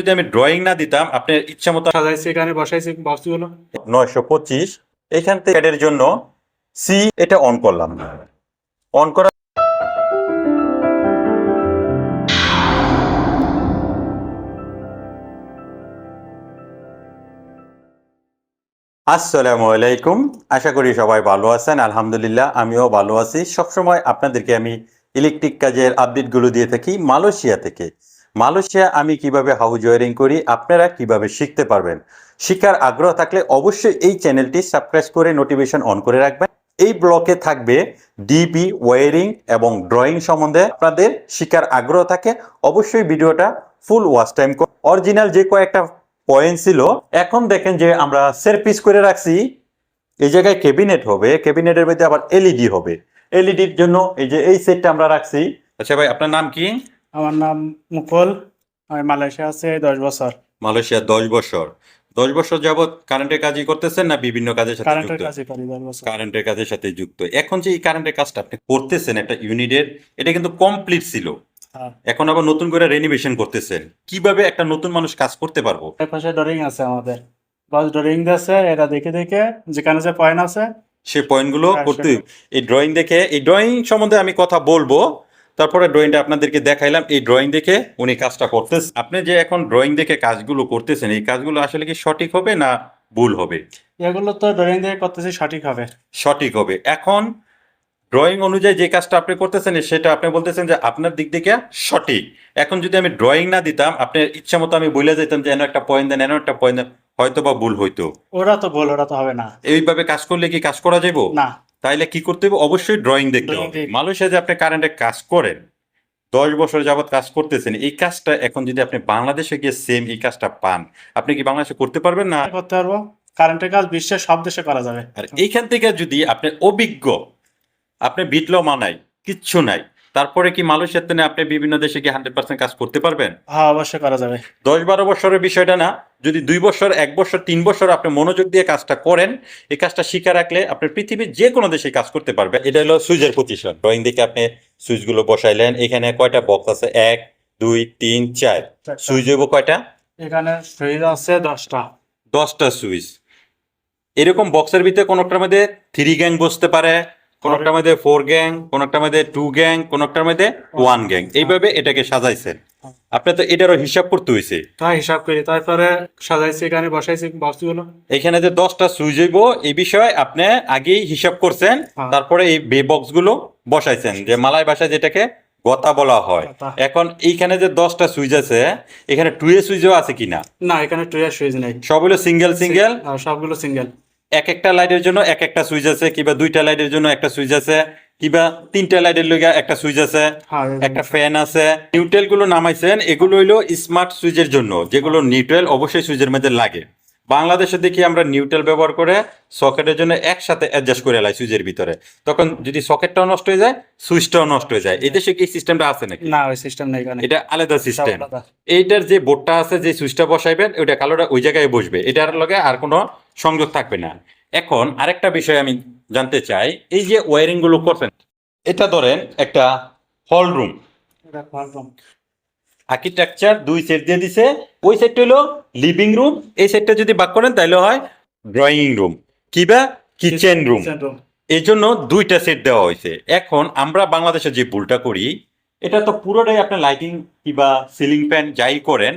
যদি আমি ড্রয়িং না দিতাম আপনার ইচ্ছা মতো সাজাইছি এখানে বসাইছি বক্সগুলো নয়শো পঁচিশ। এখান থেকে এর জন্য সি এটা অন করলাম। অন করা আসসালামু আলাইকুম। আশা করি সবাই ভালো আছেন। আলহামদুলিল্লাহ আমিও ভালো আছি। সবসময় আপনাদেরকে আমি ইলেকট্রিক কাজের আপডেটগুলো দিয়ে থাকি মালয়েশিয়া থেকে। মালয়েশিয়া আমি কীভাবে হাউস ওয়ারিং করি, আপনারা কীভাবে শিখতে পারবেন? শিখার আগ্রহ থাকলে অবশ্যই এই চ্যানেলটি সাবস্ক্রাইব করে নোটিফিকেশন অন করে রাখবেন। এই ব্লকে থাকবে ডিপি ওয়ারিং এবং ড্রয়িং সম্বন্ধে আপনাদের শিখার আগ্রহ থাকে। অবশ্যই ভিডিওটা ফুল ওয়াচ টাইম অরিজিনাল যে কয়েকটা পয়েন্ট ছিল, এখন দেখেন যে আমরা সের পিস করে রাখছি। এই জায়গায় ক্যাবিনেট হবে, ক্যাবিনেটের মধ্যে আবার এলইডি হবে। এলইডির জন্য এই যে এই সেটটা আমরা রাখছি। আচ্ছা ভাই, আপনার নাম কি? আমার নাম মুকুল আমি মালয়েশিয়া আছে দশ বছর। মালয়েশিয়া দশ বছর। দশ বছর যাবত কারেন্টের কাজই করতেছেন না বিভিন্ন কাজের সাথে কারেন্টের যুক্ত? কাজে করি দশ বছর। কারেন্টের কাজের সাথে যুক্ত। এখন যে এই কারেন্টের কাজটা আপনি করতেছেন একটা ইউনিটের এটা কিন্তু কমপ্লিট ছিল। হ্যাঁ। এখন আবার নতুন করে রেনোভেশন করতেছেন। কীভাবে একটা নতুন মানুষ কাজ করতে পারব? পাশে ড্রয়িং আছে আমাদের। বাস ড্রয়িং আছে এটা দেখে দেখে যেখানে যে পয়েন্ট আছে সে পয়েন্টগুলো হ্যাঁ, করতে এই ড্রয়িং দেখে এই ড্রয়িং সম্বন্ধে আমি কথা বলব। তারপরে ড্রয়িংটা আপনাদেরকে দেখাইলাম। এই ড্রয়িং দেখে উনি কাজটা করতেছেন আপনি যে এখন ড্রয়িং দেখে কাজগুলো করতেছেন এই কাজগুলো আসলে কি সঠিক হবে না ভুল হবে? এগুলো তো ড্রয়িং দেখে করতেছি সঠিক হবে। সঠিক হবে। এখন ড্রয়িং অনুযায়ী যে কাজটা আপনি করতেছেন সেটা আপনি বলতেছেন যে আপনার দিক থেকে সঠিক। এখন যদি আমি ড্রয়িং না দিতাম আপনার ইচ্ছা মতো আমি বলে যেতাম যে এন একটা পয়েন্ট দেন এন একটা পয়েন্ট দেন হয়তো বা ভুল হইতো। ওরা তো বল ওরা তো হবে না। এইভাবে কাজ করলে কি কাজ করা যাব না। তাইলে কি করতে হবে অবশ্যই ড্রয়িং দেখতে হবে। মালয়েশিয়া যে আপনি কারেন্টে কাজ করেন দশ বছর যাবৎ কাজ করতেছেন এই কাজটা এখন যদি আপনি বাংলাদেশে গিয়ে সেম এই কাজটা পান আপনি কি বাংলাদেশে করতে পারবেন না? করতে পারব। কারেন্টের কাজ বিশ্বের সব দেশে করা যাবে। আর এইখান থেকে যদি আপনি অভিজ্ঞ আপনি বিটলো মানাই কিচ্ছু নাই তারপরে কি মালয়েশিয়াতে না আপনি বিভিন্ন দেশে গিয়ে হান্ড্রেড পার্সেন্ট কাজ করতে পারবেন? হ্যাঁ অবশ্যই করা যাবে। দশ বারো বছরের বিষয়টা না যদি দুই বছর এক বছর তিন বছর আপনি মনোযোগ দিয়ে কাজটা করেন এই কাজটা শিখে রাখলে আপনি পৃথিবীর যে কোনো দেশে কাজ করতে পারবে এটা হলো সুইচের পজিশন ড্রয়িং দেখে আপনি সুইচগুলো বসাইলেন এখানে কয়টা বক্স আছে? এক দুই তিন চার। সুইচ হইব কয়টা? এখানে সুইচ আছে দশটা। দশটা সুইচ। এরকম বক্সের ভিতরে কোনোটার মধ্যে থ্রি গ্যাং বসতে পারে কোনোটার মধ্যে ফোর গ্যাং কোনোটার মধ্যে টু গ্যাং কোনোটার মধ্যে ওয়ান গ্যাং এইভাবে এটাকে সাজাইছেন আপনি তো এটারও হিসাব করতে হয়েছে তাই হিসাব করি তারপরে সাজাইছি এখানে বসাইছি বক্সগুলো এখানে যে দশটা সুইচ হইব এই বিষয়ে আপনি আগেই হিসাব করছেন হ্যাঁ। তারপরে এই বে বক্সগুলো বসাইছেন যে মালাই ভাষায় যেটাকে গতা বলা হয়। এখন এইখানে যে দশটা সুইচ আছে এখানে টু এ সুইচও আছে কিনা? না এখানে টু এর সুইচ নেই। সবগুলো সিঙ্গেল সিঙ্গেল আর সবগুলো সিঙ্গেল এক একটা লাইটের জন্য এক একটা সুইচ আছে কিংবা দুইটা লাইটের জন্য একটা সুইচ আছে কিংবা তিনটা লাইটের লইগা একটা সুইচ আছে হ্যাঁ একটা ফ্যান আছে। নিউট্রেলগুলো নামাইছেন এগুলো হইল স্মার্ট সুইচের জন্য যেগুলো নিউট্রেল অবশ্যই সুইচের মধ্যে লাগে। বাংলাদেশে দেখি আমরা নিউট্রেল ব্যবহার করে সকেটের জন্য একসাথে অ্যাডজাস্ট করে লাই সুইচের ভিতরে। তখন যদি সকেটটাও নষ্ট হয়ে যায় সুইচটাও নষ্ট হয়ে যায়। এই দেশে কি সিস্টেমটা আছে নাকি? না ওই সিস্টেম নেই এটা আলাদা সিস্টেম এইটার যে বোর্ডটা আছে যে সুইচটা বসাইবেন ওইটা কালোটা ওই জায়গায় বসবে। এটার লগে আর কোনো সংযোগ থাকবে না। এখন আরেকটা বিষয় আমি জানতে চাই এই যে ওয়ারিংগুলো করছেন এটা ধরেন একটা হল রুম আর্কিটেকচার দুই সেট দিয়ে দিছে ওই সেটটা হলো লিভিং রুম এই সেটটা যদি বাক করেন তাহলে হয় ড্রয়িং রুম কিবা কিচেন রুম এই জন্য দুইটা সেট দেওয়া হয়েছে। এখন আমরা বাংলাদেশে যে ভুলটা করি এটা তো পুরোটাই আপনার লাইটিং কিংবা সিলিং ফ্যান যাই করেন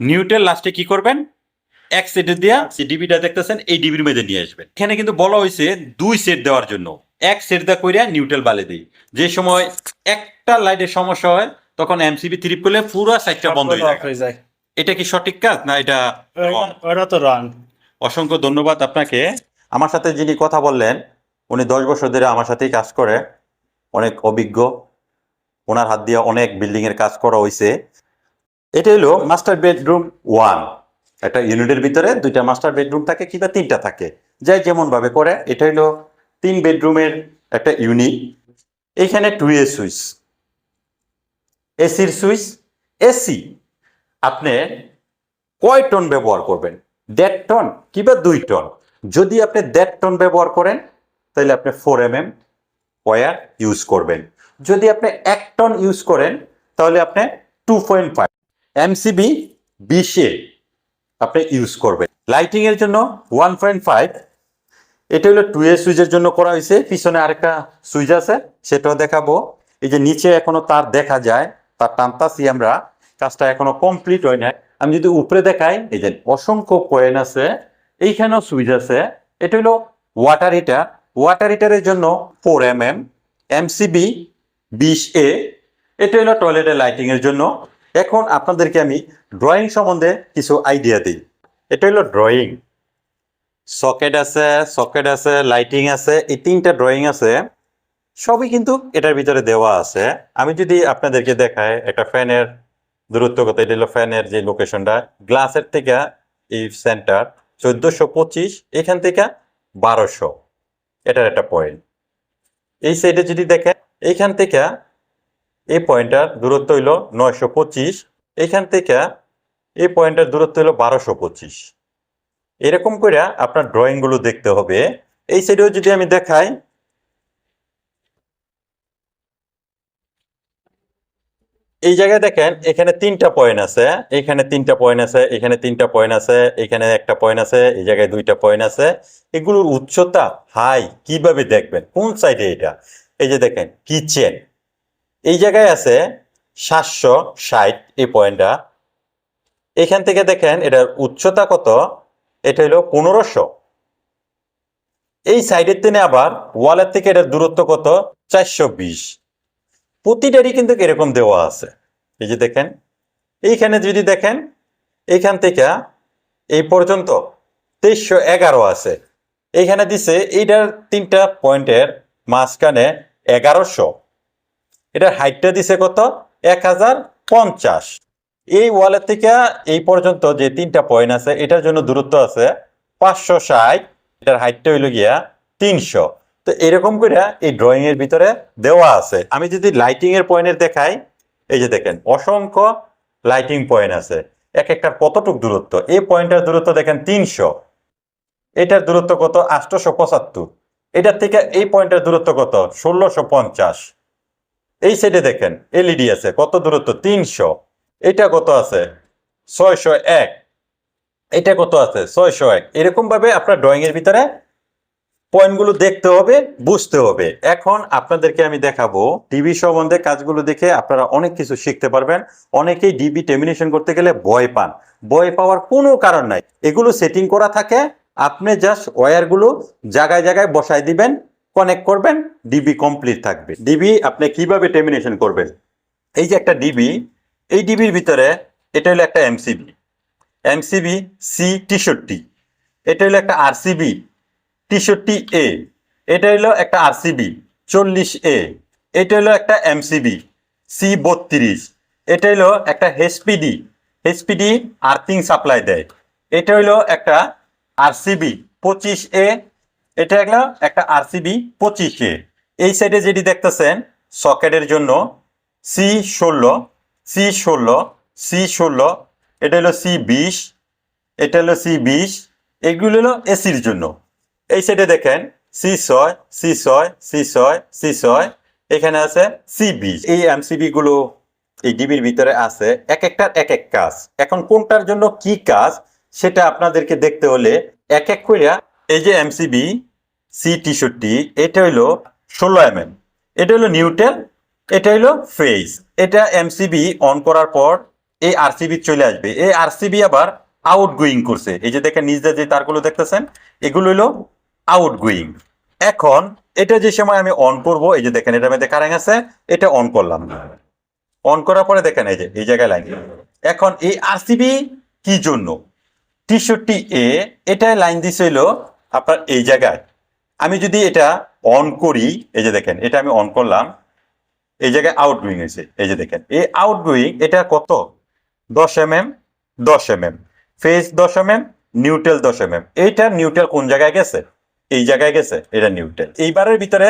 নিউট্রাল লাস্টে কি করবেন? এক সেটে দেওয়া যে ডিবিটা দেখতেছেন এই ডিবির মধ্যে নিয়ে আসবেন। এখানে কিন্তু বলা হয়েছে দুই সেট দেওয়ার জন্য। এক সেট দেওয়া কইরা নিউট্রাল বালে দিই। যে সময় একটা লাইটের সমস্যা হয় তখন এমসিবি থ্রিপ করলে পুরো সাইডটা বন্ধ হয়ে যায়। এটা কি সঠিক কাজ না এটা ওরা- তো রং অসংখ্য ধন্যবাদ আপনাকে। আমার সাথে যিনি কথা বললেন উনি দশ বছর ধরে আমার সাথেই কাজ করে অনেক অভিজ্ঞ। ওনার হাত দিয়ে অনেক বিল্ডিং এর কাজ করা হয়েছে এটা হলো মাস্টার বেডরুম ওয়ান একটা ইউনিটের ভিতরে দুইটা মাস্টার বেডরুম থাকে, কিংবা তিনটা থাকে। যাই যেমন ভাবে করে, এটা হলো তিন বেডরুমের একটা ইউনিট এইখানে টু এ সুইচ এসির সুইচ এসি আপনি কয় টন ব্যবহার করবেন? দেড় টন কিংবা দুই টন যদি আপনি দেড় টন ব্যবহার করেন, তাহলে আপনি four M M wire use করবেন। যদি আপনি এক টন ইউজ করেন, তাহলে আপনি টু পয়েন্ট ফাইভ এমসিবি বিশে আপনি ইউজ করবেন। লাইটিং এর জন্য ওয়ান পয়েন্ট ফাইভ এটা হলো টু এ সুইচের জন্য করা হয়েছে। পিছনে আরেকটা সুইচ আছে, সেটাও দেখাবো। এই যে নিচে এখনও তার দেখা যায়, তার টানতাছি আমরা। কাজটা এখনও কমপ্লিট হয় না আমি যদি উপরে দেখাই, এই যে অসংখ্য কয়েন আছে, এইখানেও সুইচ আছে। এটা হলো ওয়াটার হিটার ওয়াটার হিটারের জন্য ফোর এম এম এমসিবি বিশ এ এটা হলো টয়লেটের লাইটিং এর জন্য। এখন আপনাদেরকে আমি ড্রয়িং সম্বন্ধে কিছু আইডিয়া দিই। এটা হলো ড্রয়িং সকেট আছে সকেট আছে লাইটিং আছে, এই তিনটা ড্রয়িং আছে, সবই কিন্তু এটার ভিতরে দেওয়া আছে। আমি যদি আপনাদেরকে দেখাই একটা ফ্যানের দূরত্ব কত এটা হলো ফ্যানের যে লোকেশনটা গ্লাসের থেকে এই সেন্টার চোদ্দশো পঁচিশ, এখান থেকে বারোশো। এটার একটা পয়েন্ট এই সাইডে যদি দেখেন এইখান থেকে এই পয়েন্টটার দূরত্ব হইল নয়শো পঁচিশ। এইখান থেকে এই পয়েন্টের দূরত্ব হলো বারোশো পঁচিশ। এরকম করে আপনার ড্রয়িংগুলো দেখতে হবে। এই সাইডেও যদি আমি দেখাই, এই জায়গায় দেখেন, এখানে তিনটা পয়েন্ট আছে, এখানে তিনটা পয়েন্ট আছে, এখানে তিনটা পয়েন্ট আছে, এখানে একটা পয়েন্ট আছে, এই জায়গায় দুইটা পয়েন্ট আছে। এগুলোর উচ্চতা হাই, কীভাবে দেখবেন? কোন সাইডে এটা? এই যে দেখেন, কিচেন। এই জায়গায় আছে সাতশো ষাট এই পয়েন্টটা। এখান থেকে দেখেন এটার উচ্চতা কত? এটা হলো পনেরোশো। এই সাইডের দিনে আবার ওয়ালের থেকে এটার দূরত্ব কত? চারশো বিশ। প্রতিটারই কিন্তু এরকম দেওয়া আছে। এই যে দেখেন, এইখানে যদি দেখেন, এইখান থেকে এই পর্যন্ত তেইশশো এগারো আছে। এইখানে দিছে এইটার তিনটা পয়েন্টের মাঝখানে এগারোশো। এটার হাইটটা দিছে কত? এক হাজার পঞ্চাশ। এই ওয়ালের থেকে এই পর্যন্ত যে তিনটা পয়েন্ট আছে, এটার জন্য দূরত্ব আছে পাঁচশো ষাট। এটার হাইটটা হইল গিয়া তিনশো। তো এরকম করে এই ড্রয়িং এর ভিতরে দেওয়া আছে। আমি যদি লাইটিং এর পয়েন্টের দেখাই, এই যে দেখেন, অসংখ্য লাইটিং পয়েন্ট আছে। এক একটার কতটুক দূরত্ব? এই পয়েন্টের দূরত্ব দেখেন তিনশো। এটার দূরত্ব কত? আটশোশো পঁচাত্তর। এটার থেকে এই পয়েন্টের দূরত্ব কত? ষোলোশো পঞ্চাশ। এই সাইডে দেখেন, এলইডি আছে, কত দূরত্ব? তিনশো। এটা কত আছে? ছয়শো এক। এটা কত আছে? ছয়শো এক। এরকম ভাবে আপনার ড্রয়িং এর ভিতরে পয়েন্টগুলো দেখতে হবে, বুঝতে হবে। এখন আপনাদেরকে আমি দেখাবো টিভি সম্বন্ধে কাজগুলো দেখে আপনারা অনেক কিছু শিখতে পারবেন। অনেকেই ডিবি টেমিনেশন করতে গেলে ভয় পান। ভয় পাওয়ার কোনো কারণ নাই। এগুলো সেটিং করা থাকে, আপনি জাস্ট ওয়্যারগুলো জায়গায় জায়গায় বসায় দিবেন কানেক্ট করবেন ডিবি কমপ্লিট থাকবে। ডিবি আপনি কীভাবে টেমিনেশন করবেন? এই যে একটা ডিবি এই ডিবির ভিতরে এটা হলো একটা এমসিবি এমসিবি সি তেষট্টি এটা হলো একটা আরসিবি তেষট্টি এ এটা হলো একটা আরসিবি চল্লিশ এ এটা হলো একটা এমসিবি সি বত্রিশ, এটা হলো একটা হেচপিডি হেচপিডি আর্থিং সাপ্লাই দেয়। এটা হলো একটা আরসিবি পঁচিশ এ এটা হলো একটা আরসিবি পঁচিশ। এই সাইডে যেটি দেখতেছেন সকেটের জন্য সি ষোলো সি ষোলো সি ষোলো, এটা হলো সি বিশ, এটা হলো সি বিশ, এগুলো হলো এসির জন্য। এই সাইডে দেখেন সি ছয় সি ছয় সি ছয় সি ছয়, এখানে আছে সি বিশ। এই এমসিবি গুলো এই ডিবির ভিতরে আছে, এক একটার এক এক কাজ। এখন কোনটার জন্য কি কাজ, সেটা আপনাদেরকে দেখতে হলে এক এক কইরা এই যে এমসিবি সি তেষট্টি এটা হইল ষোলো এম এম এটা হলো নিউটেল এটা হলো ফেজ। এটা এমসিবি অন করার পর এই আরসিবি চলে আসবে। এই আরসিবি আবার আউট গোয়িং করছে। এই যে দেখেন নিজে যে তারগুলো দেখতেছেন, এগুলো হলো আউট গোয়িং এখন এটা যে সময় আমি অন করব, এই যে দেখেন, এটার মধ্যে কারেন্ট আছে, এটা অন করলাম। অন করার পরে দেখেন, এই যে, এই জায়গায় লাইন। এখন এই আরসিবি কি জন্য? তেষট্টি এ এটা লাইন দিছে হইল আপনার এই জায়গায়। আমি যদি এটা অন করি, এই যে দেখেন, এটা আমি অন করলাম, এই জায়গায় আউট গোয়িং হয়েছে, এই যে দেখেন, এই আউট গোয়িং এটা কত? দশ এম এম দশ এম এম ফেস দশ এম এম নিউট্রেল দশ এম এম এইটা নিউট্রেল কোন জায়গায় গেছে? এই জায়গায় গেছে, এটা নিউট্রেল এইবারের ভিতরে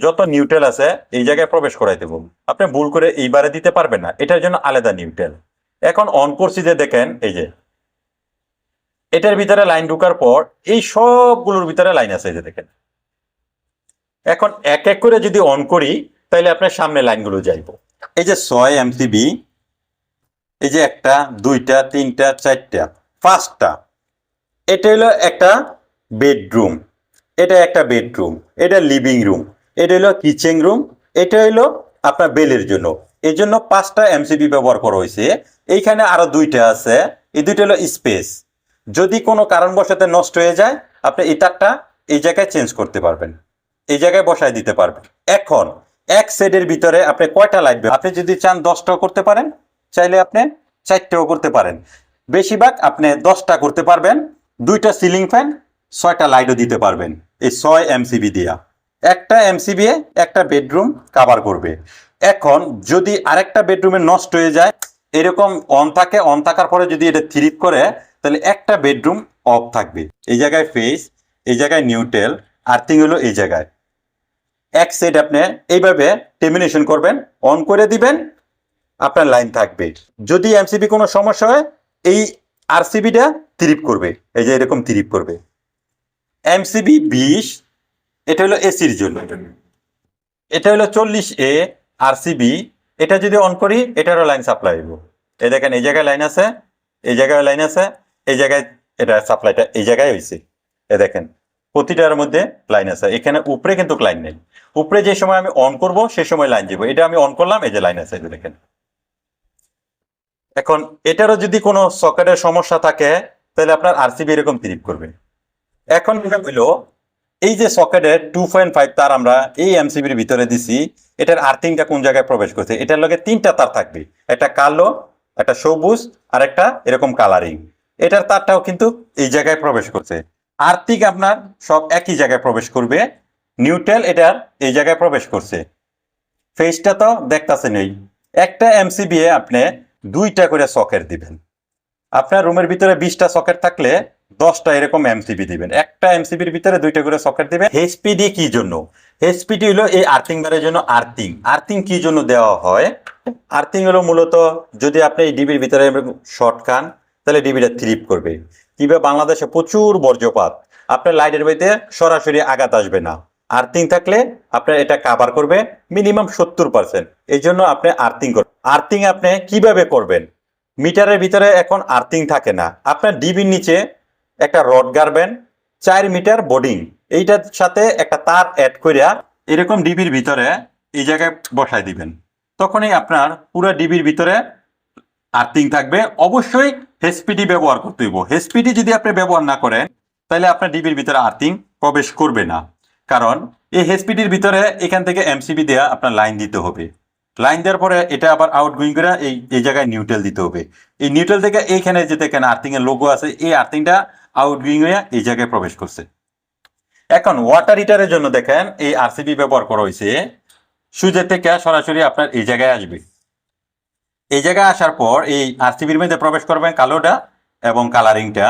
যত নিউট্রেল আছে, এই জায়গায় প্রবেশ করাই দেবো। আপনি ভুল করে এইবারে দিতে পারবেন না, এটার জন্য আলাদা নিউট্রেল এখন অন করছি যে দেখেন, এই যে, এটার ভিতরে লাইন ঢুকার পর এই সবগুলোর ভিতরে লাইন আছে, এই যে দেখেন। এখন এক এক করে যদি অন করি তাহলে আপনার সামনে লাইনগুলো যাইব। এই যে ছয় এমসিবি, এই যে একটা, দুইটা, তিনটা, চারটা, পাঁচটা, এটা হলো একটা বেডরুম এটা একটা বেডরুম এটা লিভিং রুম এটা হলো কিচেন রুম এটা হলো আপনার বেলের জন্য। এই জন্য পাঁচটা এমসিবি ব্যবহার করা হয়েছে। এইখানে আরও দুইটা আছে, এই দুইটা হলো স্পেস যদি কোনো কারণবশত নষ্ট হয়ে যায়, আপনি এই তারটা এই জায়গায় চেঞ্জ করতে পারবেন। এই জায়গায় বসায় দিতে পারবেন। এখন, এক সেটের ভিতরে আপনি কয়টা লাগবে আপনি যদি চান দশটাও করতে পারেন, চাইলে আপনি চারটেও করতে পারেন। বেশিরভাগ আপনি দশটা করতে পারবেন, দুইটা সিলিং ফ্যান, ছয়টা লাইটও দিতে পারবেন এই ছয় এমসিবি দিয়া। একটা এমসিবি একটা বেডরুম কাভার করবে। এখন যদি আরেকটা বেডরুমে নষ্ট হয়ে যায়, এরকম অন থাকে অন থাকার পরে যদি এটা থ্রিপ করে, তাহলে একটা বেডরুম অফ থাকবে। এই জায়গায় ফেস এই জায়গায় নিউটেল আর্থিং হলো এই জায়গায়। এক সেট আপনি এইভাবে টেমিনেশন করবেন অন করে দিবেন, আপনার লাইন থাকবে। যদি এমসিবি কোনো সমস্যা হয়, এই আরসিবিটা ত্রিপ করবে। এই যে এরকম ত্রিপ করবে। এমসিবি বিশ, এটা হলো এসির জন্য। এটা হলো চল্লিশ এ আরসিবি এটা যদি অন করি, এটারও লাইন সাপ্লাই হইব। এই দেখেন, এই জায়গায় লাইন আছে, এই জায়গায় লাইন আছে, এই জায়গায় এটা সাপ্লাইটা এই জায়গায় হয়েছে এ দেখেন প্রতিটার মধ্যে লাইন আছে। এখানে উপরে কিন্তু লাইন নেই। উপরে যে সময় আমি অন করব, সে সময় লাইন যাব এটা আমি অন করলাম, এই যে লাইন আছে দেখেন। এখন এটারও যদি কোনো সকেটের সমস্যা থাকে, তাহলে আপনার আরসিবি এরকম ত্রিপ করবে। এখন হইল এই যে সকেটের টু পয়েন্ট ফাইভ তার আমরা এই এমসিবির ভিতরে দিছি, এটার আর্থিংটা কোন জায়গায় প্রবেশ করছে? এটার লগে তিনটা তার থাকবে। একটা কালো, একটা সবুজ, আর একটা এরকম কালারিং এটার তারটাও কিন্তু এই জায়গায় প্রবেশ করছে। আর্থিং আপনার সব একই জায়গায় প্রবেশ করবে। নিউট্রাল এটার এই জায়গায় প্রবেশ করছে। ফেসটা তো দেখতাছে নেই। একটা এমসিবি এ আপনি দুইটা করে সকেট দিবেন। আপনার রুমের ভিতরে বিশটা সকেট থাকলে দশটা এরকম এমসিবি দিবেন। একটা এমসিবির ভিতরে দুইটা করে সকেট দিবেন। এইচপিডি কি জন্য? এইচপিডি হলো এই আর্থিং বারের জন্য আর্থিং আর্থিং কি জন্য দেওয়া হয়? আর্থিং হলো মূলত যদি আপনি এই ডিবির ভিতরে শর্ট খান তাহলে ডিবিটা থ্রিপ করবে। কিংবা বাংলাদেশে প্রচুর বর্জ্যপাত, আপনার লাইটের বাড়িতে সরাসরি আঘাত আসবে না। আর্থিং থাকলে আপনার এটা কাভার করবে মিনিমাম সত্তর পার্সেন্ট এই জন্য আপনি আর্থিং করবেন আর্থিং আপনি কীভাবে করবেন? মিটারের ভিতরে এখন আর্থিং থাকে না। আপনার ডিবির নিচে একটা রড গাড়বেন, চার মিটার বোর্ডিং এইটার সাথে একটা তার অ্যাড করিয়া এরকম ডিবির ভিতরে এই জায়গায় বসায় দিবেন। তখনই আপনার পুরো ডিবির ভিতরে আর্থিং থাকবে। অবশ্যই হেসপিডি ব্যবহার করতে হইব। হেসপিডি যদি আপনি ব্যবহার না করেন, তাহলে আপনার ডিবির ভিতরে আর্থিং প্রবেশ করবে না। কারণ এই হেসপিডির ভিতরে এখান থেকে এমসিবি দেওয়া আপনার লাইন দিতে হবে। লাইন দেওয়ার পরে এটা আবার আউট গোয়িং করে এই এই জায়গায় নিউট্রাল দিতে হবে। এই নিউট্রাল থেকে এইখানে যে আর্থিং এর লোগো আছে, এই আর্থিংটা আউট গোয়িং হয়ে এই জায়গায় প্রবেশ করছে। এখন ওয়াটার হিটারের জন্য দেখেন, এই আরসিবি ব্যবহার করা হয়েছে। সুজের থেকে সরাসরি আপনার এই জায়গায় আসবে। এই জায়গায় আসার পর এই আরসিবির মধ্যে প্রবেশ করবেন কালোটা এবং কালারিংটা।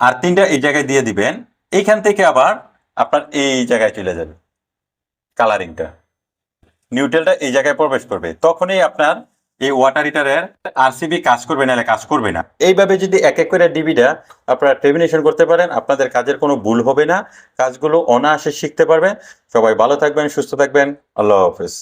আর তিনটা এই জায়গায় দিয়ে দিবেন। এইখান থেকে আবার আপনার এই জায়গায় চলে যাবে কালারিংটা। নিউট্রালটা এই জায়গায় প্রবেশ করবে। তখনই আপনার এই ওয়াটার হিটারের আরসিবি কাজ করবে না কাজ করবে না। এইভাবে যদি এক এক করে ডিবিটা আপনারা টেমিনেশন করতে পারেন, আপনাদের কাজের কোনো ভুল হবে না। কাজগুলো অনায়াসে শিখতে পারবেন। সবাই ভালো থাকবেন, সুস্থ থাকবেন। আল্লাহ হাফেজ।